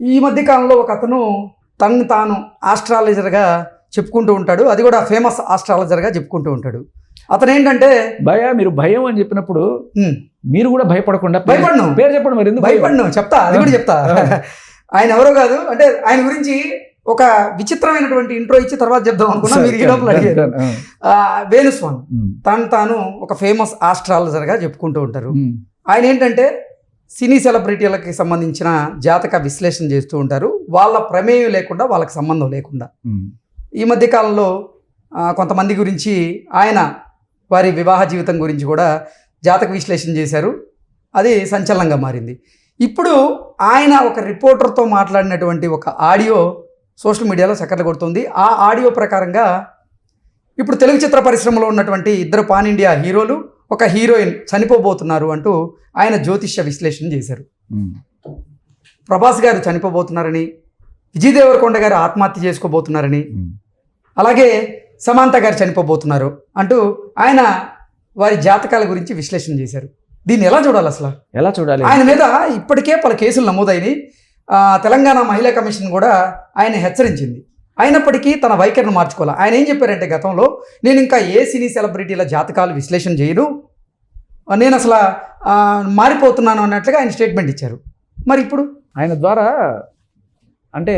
ఈ మధ్య కాలంలో ఒక అతను తనని తాను ఆస్ట్రాలజర్గా చెప్పుకుంటూ ఉంటాడు. అది కూడా ఫేమస్ ఆస్ట్రాలజర్గా చెప్పుకుంటూ ఉంటాడు. అతను ఏంటంటే భయ మీరు భయం అని చెప్పినప్పుడు మీరు కూడా భయపడకుండా భయపడను. పేరు చెప్పండి మరి ఎందుకు భయం? భయపడ్ను. చెప్తా అది కూడా చెప్తా. ఆయన ఎవరో కాదు అంటే ఆయన గురించి ఒక విచిత్రమైనటువంటి ఇంట్రో ఇచ్చి తర్వాత చెప్దాం అనుకున్నా మీరు ఈ లోపల అడిగారు. ఆ, వేణుస్వామి. తను తాను ఒక ఫేమస్ ఆస్ట్రాలజర్గా చెప్పుకుంటూ ఉంటారు. ఆయన ఏంటంటే సినీ సెలబ్రిటీలకి సంబంధించిన జాతక విశ్లేషణ చేస్తూ ఉంటారు. వాళ్ళ ప్రమేయం లేకుండా వాళ్ళకి సంబంధం లేకుండా. ఈ మధ్య కాలంలో కొంతమంది గురించి ఆయన వారి వివాహ జీవితం గురించి కూడా జాతక విశ్లేషణ చేశారు. అది సంచలనంగా మారింది. ఇప్పుడు ఆయన ఒక రిపోర్టర్తో మాట్లాడినటువంటి ఒక ఆడియో సోషల్ మీడియాలో చక్కర్లు కొడుతుంది. ఆ ఆడియో ప్రకారంగా ఇప్పుడు తెలుగు చిత్ర పరిశ్రమలో ఉన్నటువంటి ఇద్దరు పాన్ ఇండియా హీరోలు ఒక హీరోయిన్ చనిపోబోతున్నారు అంటూ ఆయన జ్యోతిష్య విశ్లేషణ చేశారు. ప్రభాస్ గారు చనిపోబోతున్నారని విజయ్ దేవరకొండ గారు ఆత్మహత్య చేసుకోబోతున్నారని. అలాగే సమాంత గారు చనిపోబోతున్నారు అంటూ ఆయన వారి జాతకాల గురించి విశ్లేషణ చేశారు. దీన్ని ఎలా చూడాలి అసలు? ఎలా చూడాలి? ఆయన మీద ఇప్పటికే పలు కేసులు నమోదైనవి తెలంగాణ మహిళా కమిషన్ కూడా ఆయన హెచ్చరించింది. అయినప్పటికీ తన వైఖరిని మార్చుకోవాలి. ఆయన ఏం చెప్పారంటే గతంలో నేను ఇంకా ఏ సినీ సెలబ్రిటీల జాతకాలు విశ్లేషణ చేయను. నేను అసలు మారిపోతున్నాను అన్నట్లుగా ఆయన స్టేట్మెంట్ ఇచ్చారు. మరి ఇప్పుడు? ఆయన ద్వారా అంటే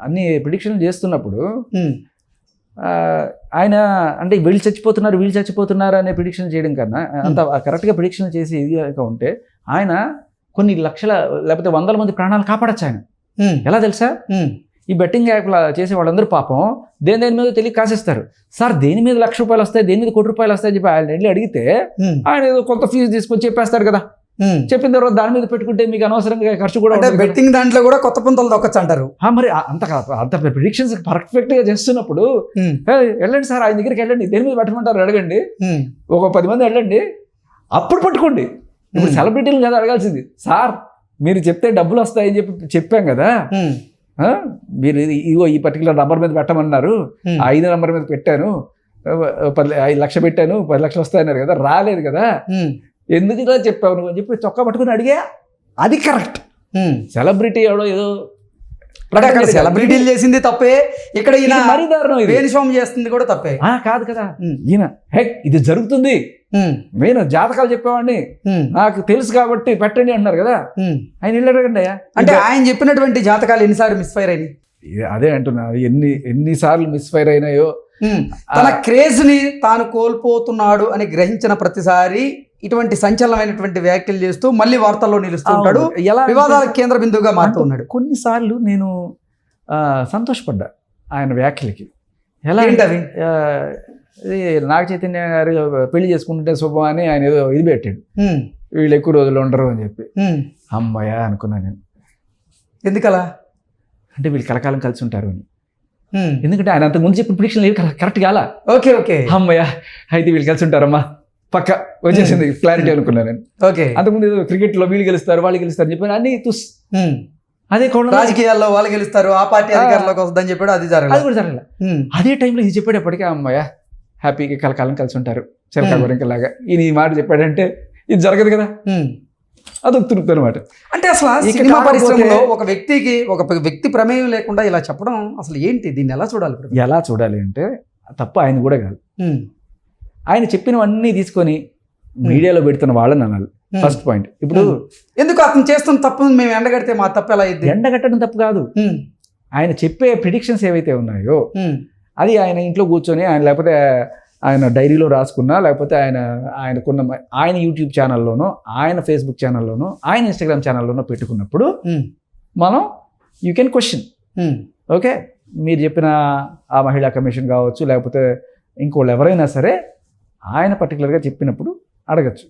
అన్ని ప్రిడిక్షన్లు చేస్తున్నప్పుడు ఆయన అంటే వీళ్ళు చచ్చిపోతున్నారు వీళ్ళు చచ్చిపోతున్నారు అనే ప్రిడిక్షన్ చేయడం కన్నా అంత కరెక్ట్గా ప్రిడిక్షన్ చేసి ఇది కనుక ఉంటే ఆయన కొన్ని లక్షల లేకపోతే వందల మంది ప్రాణాలు కాపాడచ్చు ఆయన. ఎలా తెలుసా? ఈ బెట్టింగ్ యాప్ల చేసే వాళ్ళందరూ పాపం దేని దేని మీద తెలియ కాసేస్తారు. సార్ దేని మీద లక్ష రూపాయలు వస్తాయి? దేని మీద కోటి రూపాయలు వస్తాయని చెప్పి ఆయన వెళ్ళి అడిగితే ఆయన ఏదో కొంత ఫీజు తీసుకొని చెప్పేస్తారు కదా. చెప్పిన తర్వాత దాని మీద పెట్టుకుంటే మీకు అనవసరంగా ఖర్చు కూడా. బెట్టింగ్ దాంట్లో కూడా కొత్త పుంతలు దొక్కచ్చు అంటారు. మరి అంత అంత ప్రిడిక్షన్స్ పర్ఫెక్ట్గా చేస్తున్నప్పుడు ఉమ్, "ఏ, వెళ్ళండి సార్ ఆయన దగ్గరికి వెళ్ళండి. దేని మీద పెట్టమంటారు? అడగండి. ఒక పది మంది వెళ్ళండి. అప్పుడు పట్టుకోండి. ఇప్పుడు. సెలబ్రిటీలు కదా అడగాల్సింది. సార్ మీరు చెప్తే డబ్బులు వస్తాయని చెప్పి చెప్పాం కదా? మీరు ఇగో ఈ పర్టికులర్ నంబర్ మీద పెట్టమన్నారు. ఐదు నంబర్ మీద పెట్టాను. పది ఐదు లక్ష పెట్టాను. పది లక్షలు వస్తాయన్నారు కదా. రాలేదు కదా. ఎందుకు ఇలా చెప్పావు నువ్వు అని చెప్పి చొక్కా పట్టుకుని అడిగా. అది కరెక్ట్. సెలబ్రిటీ ఎవడో ఏదో అంటే అక్కడ సెలబ్రిటీలు చేసింది తప్పే. ఇక్కడ ఈయన మరీ దారుణం వేణుస్వామి చేస్తుంది కూడా తప్పే. కాదు కదా. ఈయన హెక్ ఇది జరుగుతుంది. నేను జాతకాలు చెప్పేవాడిని. నాకు తెలుసు కాబట్టి పెట్టండి అంటున్నారు కదా. ఆయన ఇల్లు అడగండి అయ్యా. అంటే ఆయన చెప్పినటువంటి జాతకాలు ఎన్నిసార్లు మిస్ఫైర్ అయినాయి? ఇది అదే అంటున్నా ఎన్ని ఎన్నిసార్లు మిస్ఫైర్ అయినాయో. ఉమ్, తన క్రేజ్ని తాను కోల్పోతున్నాడు అని గ్రహించిన ప్రతిసారి ఇటువంటి సంచలనమైనటువంటి వ్యాఖ్యలు చేస్తూ మళ్ళీ వార్తల్లో నిలుస్తూ ఉంటాడు. ఎలా వివాదాల కేంద్ర బిందువుగా మారుతూ ఉన్నాడు. కొన్నిసార్లు నేను సంతోషపడ్డా ఆయన వ్యాఖ్యలకి. ఎలా ఏంటి అంటే, అవి ఆ, ఇది నాగ చైతన్య గారు పెళ్ళి చేసుకుంటుంటే శుభం అని ఆయన ఏదో ఇది పెట్టాడు. వీళ్ళు ఎక్కువ రోజులు ఉండరు అని చెప్పి. ఉమ్. అమ్మయ్య అనుకున్నాను నేను. ఎందుకలా? అంటే వీళ్ళు కలకాలం కలిసి ఉంటారు అని. ఎందుకంటే ఆయన అంతకు ముందు చెప్పిన ప్రిడిక్షన్ కరెక్ట్ కాలా? Okay okay. అమ్మయ్య అయితే వీళ్ళు కలిసి ఉంటారమ్మా. పక్క వచ్చేసింది క్లారిటీ అనుకున్నాను నేను. ఓకే. అంతకుముందు ఏదో క్రికెట్లో వీళ్ళు గెలుస్తారు వాళ్ళు గెలుస్తారు అని చెప్పి అన్ని తుస్. అదే కోణంలో రాజకీయాల్లో వాళ్ళు గెలుస్తారు ఆ పార్టీ అధికారంలోకి వస్తుందని చెప్పాడు అది అది జరగదు కూడా జరగలేదు. అదే టైంలో ఇది చెప్పేటప్పటికీ అమ్మయ్య హ్యాపీగా కలకాలం కలిసి ఉంటారు. చిరకా Hmm. గొరింకలాగా. ఈయన ఈ మాట చెప్పాడంటే ఇది జరగదు కదా? అదొక తృప్తి అనమాట అంటే అసలు సినిమా పరిశ్రమలో ఒక వ్యక్తికి ఒక వ్యక్తి ప్రమేయం లేకుండా ఇలా చెప్పడం అసలు ఏంటి? దీన్ని ఎలా చూడాలి? ఎలా చూడాలి అంటే తప్ప ఆయన కూడా కాదు. ఆయన చెప్పినవన్నీ తీసుకొని మీడియాలో పెడుతున్న వాళ్ళని అనాలి. ఫస్ట్ పాయింట్ ఇప్పుడు. ఎందుకు అతను చేస్తున్న తప్పు మేము ఎండగడితే మా తప్పు ఎలా అయింది ఎండగట్టడం తప్పు కాదు. ఆయన చెప్పే ప్రిడిక్షన్స్ ఏవైతే ఉన్నాయో అది ఆయన ఇంట్లో కూర్చొని ఆయన లేకపోతే ఆయన డైరీలో రాసుకున్నా లేకపోతే ఆయన ఆయనకున్న ఆయన యూట్యూబ్ ఛానల్లోనో ఆయన ఫేస్బుక్ ఛానల్లోనో ఆయన ఇన్స్టాగ్రామ్ ఛానల్లోనో పెట్టుకున్నప్పుడు మనం యూ కెన్ క్వశ్చన్ ఓకే మీరు చెప్పిన ఆ మహిళా కమిషన్ కావచ్చు లేకపోతే ఇంకోళ్ళు ఎవరైనా సరే ఆయన పర్టికులర్గా చెప్పినప్పుడు అడగచ్చు.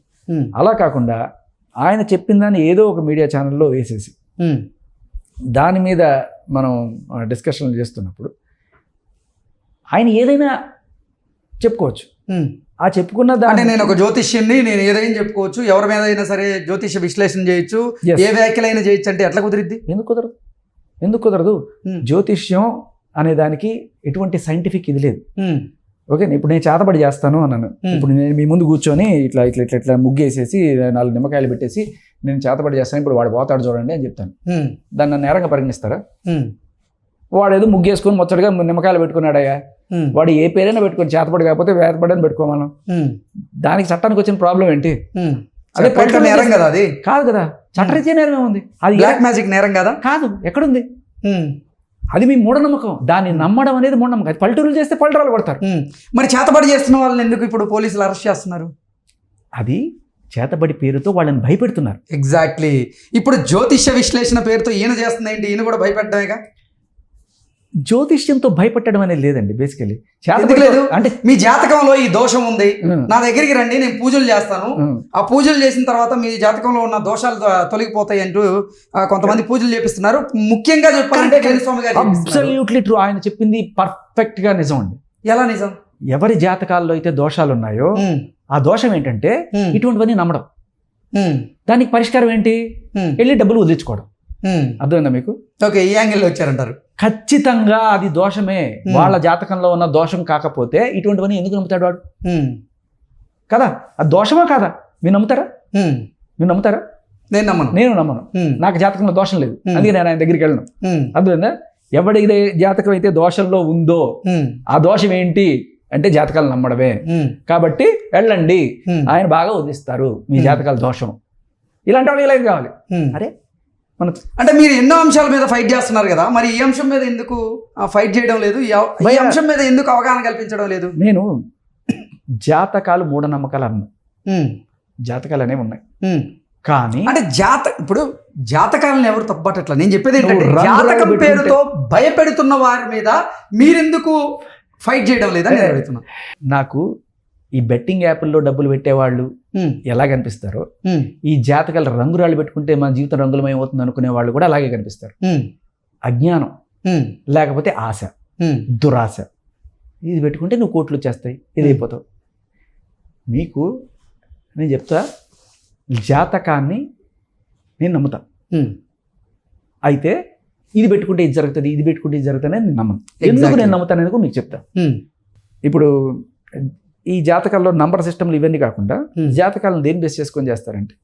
అలా కాకుండా ఆయన చెప్పిన దాన్ని ఏదో ఒక మీడియా ఛానల్లో వేసేసి దాని మీద మనం డిస్కషన్లు చేస్తున్నప్పుడు ఆయన ఏదైనా చెప్పుకోవచ్చు. ఆ చెప్పుకున్న దాన్ని నేను ఒక జ్యోతిష్యుని నేను ఏదైనా చెప్పుకోవచ్చు ఎవరి మీద అయినా సరే జ్యోతిష్య విశ్లేషణ చేయొచ్చు. ఏ వ్యాఖ్యలైనా చేయొచ్చు అంటే ఎట్లా కుదిరిద్ది? ఎందుకు కుదరదు? ఎందుకు కుదరదు? జ్యోతిష్యం అనే దానికి ఎటువంటి సైంటిఫిక్ ఇది లేదు. ఓకే ఇప్పుడు నేను చేతబడి చేస్తాను అన్నాను. ఇప్పుడు నేను మీ ముందు కూర్చొని ఇట్లా ఇట్లా ఇట్లా ఇట్లా ముగ్గేసేసి నాలుగు నిమ్మకాయలు పెట్టేసి నేను చేతబడి చేస్తాను ఇప్పుడు వాడు పోతాడు చూడండి అని చెప్తాను. దాన్ని నన్ను నేరంగా పరిగణిస్తారా? వాడు ఏదో ముగ్గేసుకొని ముచ్చటగా నిమ్మకాయలు పెట్టుకున్నాడయ్యా. వాడు ఏ పేరైనా పెట్టుకొని చేతపడి కాకపోతే వేతపడి అని పెట్టుకోమను దానికి చట్టానికి వచ్చిన ప్రాబ్లం ఏంటి. అదే పట్టుదల నేరం కదా అది? కాదు కదా. చట్టరీత్యా నేరమే ఉంది. అది బ్లాక్ మ్యాజిక్ నేరం కదా? కాదు ఎక్కడుంది? అది మీ మూఢనమ్మకం. దాన్ని నమ్మడం అనేది మూఢనమ్మకం. అది పల్లెటూరులు చేస్తే పల్లెటూరు కొడతారు. ఉమ్. మరి చేతబడి చేస్తున్న వాళ్ళని ఎందుకు ఇప్పుడు పోలీసులు అరెస్ట్ చేస్తున్నారు? అది చేతబడి పేరుతో వాళ్ళని భయపెడుతున్నారు. ఎగ్జాక్ట్లీ. ఇప్పుడు జ్యోతిష్య విశ్లేషణ పేరుతో ఈయన చేస్తుంది ఏంటి? ఈయన కూడా భయపెట్టడమేగా? జ్యోతిష్యంతో భయపెట్టడం అనేది లేదండి బేసికలీ లేదు? అంటే మీ జాతకంలో ఈ దోషం ఉంది. నా దగ్గరికి రండి నేను పూజలు చేస్తాను. ఆ. పూజలు చేసిన తర్వాత మీ జాతకంలో ఉన్న దోషాలు తొలగిపోతాయి అంటూ కొంతమంది పూజలు చేపిస్తున్నారు. ముఖ్యంగా చెప్పాలంటే గారు. అబ్సల్యూట్లీ ట్రూ ఆయన చెప్పింది పర్ఫెక్ట్గా నిజం అండి. ఎలా నిజం? ఎవరి జాతకాల్లో అయితే దోషాలు ఉన్నాయో ఆ దోషం ఏంటంటే ఇటువంటివన్నీ నమ్మడం. దానికి పరిష్కారం ఏంటి? వెళ్ళి డబ్బులు వదిలించుకోవడం. అర్థమైందా మీకు? ఓకే ఈ యాంగిల్లో వచ్చారంటారు. ఖచ్చితంగా అది దోషమే. వాళ్ళ జాతకంలో ఉన్న దోషం కాకపోతే ఇటువంటివన్నీ ఎందుకు నమ్ముతాడు వాడు? కదా? అది దోషమా కాదా? మీరు నమ్ముతారా. మీరు నమ్ముతారా? నేను నమ్మను. నేను నమ్మను. నాకు జాతకంలో దోషం లేదు. అందుకే నేను ఆయన దగ్గరికి వెళ్ళను. ఉమ్, అర్థమైందా ఎవడి జాతకం అయితే దోషంలో ఉందో ఆ దోషం ఏంటి అంటే జాతకాలు నమ్మడమే. కాబట్టి వెళ్ళండి. ఆయన బాగా వదిలిస్తారు. మీ. జాతకాల దోషం. ఇలాంటి వాళ్ళు ఇలా కావాలి. అరే మన అంటే మీరు ఎన్నో అంశాల మీద ఫైట్ చేస్తున్నారు కదా మరి ఈ అంశం మీద ఎందుకు ఫైట్ చేయడం లేదు? ఈ అంశం మీద ఎందుకు అవగాహన కల్పించడం లేదు? నేను జాతకాలు మూఢనమ్మకాలు అన్నాను ఉమ్, జాతకాలు అనేవి ఉన్నాయి. కానీ అంటే జాత ఇప్పుడు జాతకాలను ఎవరు తప్పట్లా నేను చెప్పేది ఏంటంటే జాతకం పేరుతో భయపెడుతున్న వారి మీద మీరెందుకు ఫైట్ చేయడం లేదని నేను అడుగుతున్నా. నాకు ఈ బెట్టింగ్ యాప్ల్లో డబ్బులు పెట్టేవాళ్ళు ఎలా కనిపిస్తారో ఈ జాతకాలు రంగురాళ్ళు పెట్టుకుంటే మన జీవితం రంగులమయం అవుతుంది అనుకునే వాళ్ళు కూడా అలాగే కనిపిస్తారు. అజ్ఞానం. లేకపోతే ఆశ. దురాశ. ఇది పెట్టుకుంటే నువ్వు కోట్లు వచ్చేస్తాయి ఇది. అయిపోతావు. మీకు నేను చెప్తా జాతకాన్ని నేను నమ్ముతా. అయితే ఇది పెట్టుకుంటే ఇది జరుగుతుంది ఇది పెట్టుకుంటే ఇది జరుగుతుంది అని నేను నమ్మను. ఎందుకు. నేను నమ్ముతాను అనేది కూడా మీకు చెప్తా. ఇప్పుడు ఈ జాతకాల్లో నంబర్ సిస్టమ్లు ఇవన్నీ కాకుండా Hmm. జాతకాలను దేని బేస్ చేసుకొని చేస్తారంటే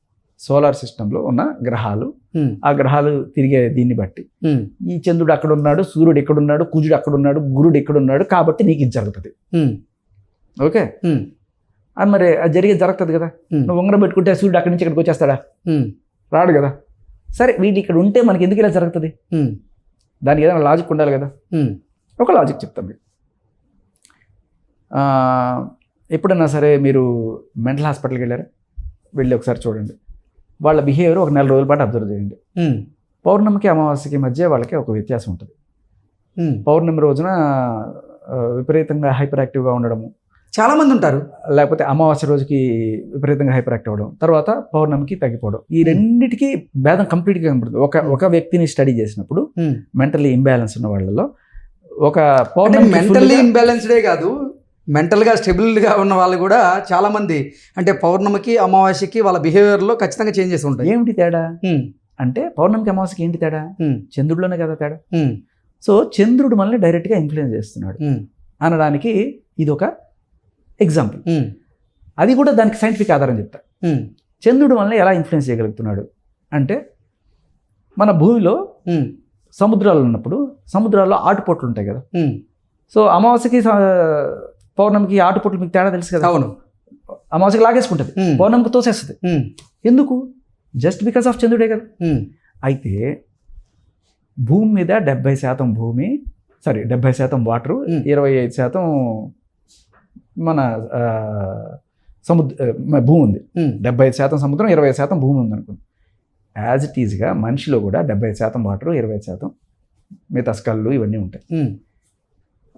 సోలార్ సిస్టంలో ఉన్న గ్రహాలు ఉమ్, ఆ గ్రహాలు తిరిగే దీన్ని బట్టి. ఉమ్, ఈ చంద్రుడు అక్కడ ఉన్నాడు సూర్యుడు ఎక్కడ ఉన్నాడు కుజుడు అక్కడ ఉన్నాడు గురుడు ఎక్కడ ఉన్నాడు కాబట్టి నీకు ఇది జరుగుతుంది. ఓకే? అది మరి అది జరిగే జరుగుతుంది కదా. Hmm. నువ్వు ఉంగరం పెట్టుకుంటే సూర్యుడు అక్కడి నుంచి ఇక్కడికి వచ్చేస్తాడా? రాడు కదా. సరే వీళ్ళు ఇక్కడ ఉంటే మనకి ఎందుకు ఇలా జరుగుతుంది? దానికి ఏదైనా లాజిక్ ఉండాలి కదా. ఒక లాజిక్ చెప్తాం మీకు. ఆ, ఎప్పుడైనా సరే మీరు మెంటల్ హాస్పిటల్కి వెళ్ళారా? వెళ్ళి ఒకసారి చూడండి. వాళ్ళ బిహేవియర్ ఒక నెల రోజుల పాటు అబ్జర్వ్ చేయండి. పౌర్ణమికి అమావాస్యకి మధ్య వాళ్ళకి ఒక వ్యత్యాసం ఉంటుంది. పౌర్ణమి రోజున విపరీతంగా హైపర్ యాక్టివ్గా ఉండడము. చాలా మంది ఉంటారు. లేకపోతే అమావాస్య రోజుకి విపరీతంగా హైపర్ యాక్టివ్ అవడం తర్వాత పౌర్ణమికి తగ్గిపోవడం. ఈ రెండింటికి భేదం కంప్లీట్గా కనబడుతుంది ఒక ఒక వ్యక్తిని స్టడీ చేసినప్పుడు. మెంటల్లీ ఇంబ్యాలెన్స్ ఉన్న వాళ్ళలో ఒక పౌర్ణమి మెంటల్లీ ఇన్బ్యాలెన్స్డే కాదు. మెంటల్గా స్టెబిల్గా ఉన్న వాళ్ళు కూడా చాలా మంది అంటే పౌర్ణమికి అమావాస్యకి వాళ్ళ బిహేవియర్లో ఖచ్చితంగా చేంజెస్ ఉంటాయి. ఏమిటి తేడా? అంటే పౌర్ణమికి అమావాస్యకి ఏంటి తేడా? చంద్రుడిలోనే కదా తేడా? సో చంద్రుడు మనల్ని డైరెక్ట్గా ఇన్ఫ్లుయెన్స్ చేస్తున్నాడు. అనడానికి ఇది ఒక ఎగ్జాంపుల్ అది కూడా దానికి సైంటిఫిక్ ఆధారం చెప్తా. చంద్రుడు మనల్ని ఎలా ఇన్ఫ్లుయెన్స్ చేయగలుగుతున్నాడు? అంటే మన భూమిలో సముద్రాలు ఉన్నప్పుడు సముద్రాల్లో ఆటుపోట్లు ఉంటాయి కదా. సో అమావాస్యకి పౌర్ణమికి ఆటుపోట్లు మీకు తేడా తెలుసు కదా? అవును. అమావాస్యకి లాగేసుకుంటుంది. పౌర్ణమికి తోసేస్తుంది. ఎందుకు? జస్ట్ బికాస్ ఆఫ్ చంద్రుడే కదా. అయితే భూమి మీద డెబ్బై శాతం భూమి సారీ డెబ్బై శాతం వాటరు. ఇరవై ఐదు శాతం మన సముద్ర భూమి ఉంది. డెబ్బై ఐదు శాతం సముద్రం ఇరవై శాతం భూమి ఉంది అనుకుంది. యాజ్ ఇట్ ఈజ్గా మనిషిలో కూడా డెబ్బై శాతం వాటరు ఇరవై శాతం మిగతా స్కల్లు ఇవన్నీ ఉంటాయి.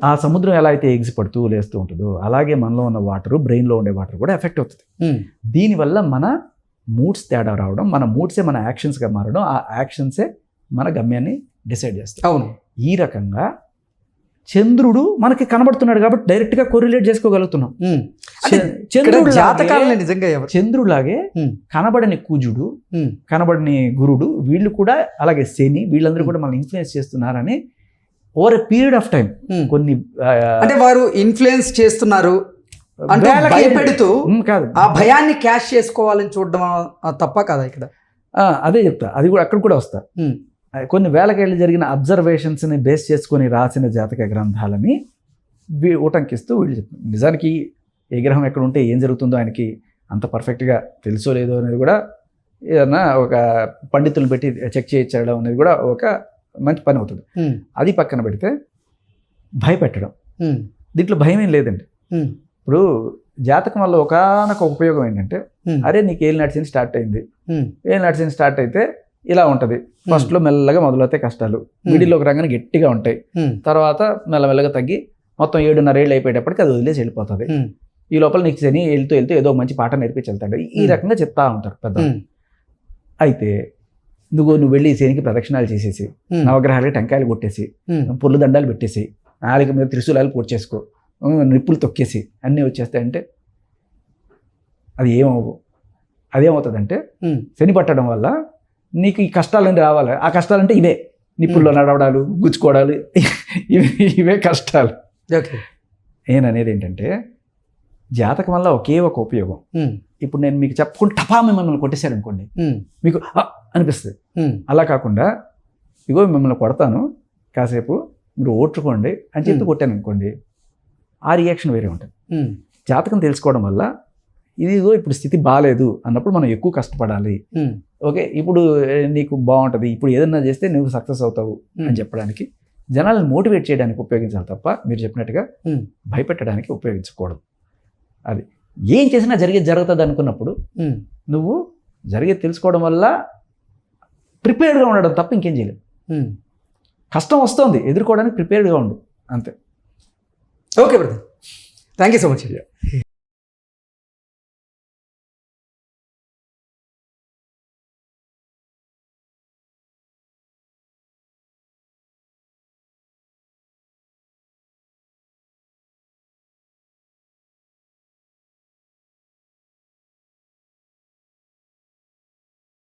ఆ సముద్రం ఎలా అయితే ఎగిసి పడుతూ లేస్తూ ఉంటుందో అలాగే మనలో ఉన్న వాటరు బ్రెయిన్లో ఉండే వాటర్ కూడా ఎఫెక్ట్ అవుతుంది. దీనివల్ల మన మూడ్స్ తేడా రావడం మన మూడ్సే మన యాక్షన్స్గా మారడం ఆ యాక్షన్సే మన గమ్యాన్ని డిసైడ్ చేస్తాయి అవును. ఈ రకంగా చంద్రుడు మనకి కనబడుతున్నాడు కాబట్టి డైరెక్ట్గా కోరిలేట్ చేసుకోగలుగుతున్నాం. చంద్రుడు జాతకాలని నిజంగా చంద్రులాగే కనబడని కుజుడు కనబడని గురుడు వీళ్ళు కూడా అలాగే శని వీళ్ళందరూ కూడా మనల్ని ఇన్ఫ్లుయెన్స్ చేస్తున్నారని over a period of time. కొన్ని అంటే వారు ఇన్ఫ్లుయెన్స్ చేస్తున్నారు. అంటే భయపెడుతూ ఉమ్, కాదు. ఆ భయాన్ని క్యాష్ చేసుకోవాలని చూడడం తప్ప కదా ఇక్కడ? అదే చెప్తా. అది కూడా అక్కడ కూడా వస్తా. ఆ, కొన్ని వేలకేళ్ళు జరిగిన అబ్జర్వేషన్స్ని బేస్ చేసుకొని రాసిన జాతక గ్రంథాలని ఉటంకిస్తూ వీళ్ళు చెప్తున్నారు నిజానికి ఏ గ్రహం ఎక్కడ ఉంటే ఏం జరుగుతుందో ఆయనకి అంత పర్ఫెక్ట్గా తెలుసో లేదో అనేది కూడా ఏదన్నా ఒక పండితులను పెట్టి చెక్ చేయించడం అనేది కూడా ఒక మంచి పని అవుతుంది. అది పక్కన పెడితే భయపెట్టడం. దీంట్లో భయం ఏం లేదండి ఇప్పుడు జాతకం వల్ల ఒకనొక ఉపయోగం ఏంటంటే అరే నీకు ఏళ్ళు నడిచింది స్టార్ట్ అయింది. ఏళ్ళు నడిచింది స్టార్ట్ అయితే ఇలా ఉంటుంది. ఫస్ట్లో మెల్లగా మొదలవుతాయి కష్టాలు. మిడిల్లో ఒక రంగానే గట్టిగా ఉంటాయి. తర్వాత మెల్లమెల్లగా తగ్గి మొత్తం ఏడున్నర ఏళ్ళు అయిపోయేటప్పటికి అది వదిలేసి వెళ్ళిపోతుంది. ఈ లోపల నీకు శని వెళ్తూ వెళ్తూ ఏదో మంచి పాట నేర్పించి వెళ్తాడు ఈ. రకంగా చెప్తా ఉంటారు పెద్ద అయితే నువ్వు నువ్వు వెళ్ళి శనికి ప్రదక్షిణాలు చేసేసి నవగ్రహాలకి టెంకాయలు కొట్టేసి పుల్ల దండాలు పెట్టేసి నాలుగు మీద త్రిశూలాలు పూర్తి చేసుకో ఉమ్, నిప్పులు తొక్కేసి అన్నీ వచ్చేస్తాయి అంటే అది ఏమవు అదేమవుతుందంటే శని పట్టడం వల్ల నీకు ఈ కష్టాలన్నీ రావాలి. ఆ కష్టాలంటే ఇవే. నిప్పుల్లో నడవడాలు గుచ్చుకోవడాలు ఇవే ఇవే కష్టాలు. ఓకే. నేననేది ఏంటంటే జాతకం వల్ల ఒకే ఒక ఉపయోగం. ఇప్పుడు నేను మీకు చెప్పుకుంటే టపా మిమ్మల్ని కొట్టేశారు అనుకోండి మీకు అనిపిస్తుంది. అలా కాకుండా ఇగో మిమ్మల్ని కొడతాను కాసేపు మీరు ఓర్చుకోండి అని చెప్పి. కొట్టాను అనుకోండి ఆ రియాక్షన్ వేరే ఉంటుంది. జాతకం తెలుసుకోవడం వల్ల ఇదిగో ఇప్పుడు స్థితి బాగాలేదు అన్నప్పుడు మనం ఎక్కువ కష్టపడాలి. ఓకే ఇప్పుడు నీకు బాగుంటుంది ఇప్పుడు ఏదన్నా చేస్తే నువ్వు సక్సెస్ అవుతావు అని చెప్పడానికి జనాలను మోటివేట్ చేయడానికి ఉపయోగించాలి తప్ప మీరు చెప్పినట్టుగా భయపెట్టడానికి ఉపయోగించకూడదు. అది. ఏం చేసినా జరిగేది జరుగుతుంది అనుకున్నప్పుడు నువ్వు జరిగేది తెలుసుకోవడం వల్ల ప్రిపేర్డ్గా ఉండడం తప్ప ఇంకేం చేయలేవు. ఉమ్. కష్టం వస్తుంది ఎదుర్కోవడానికి ప్రిపేర్డ్గా ఉండు అంతే. Okay brother thank you so much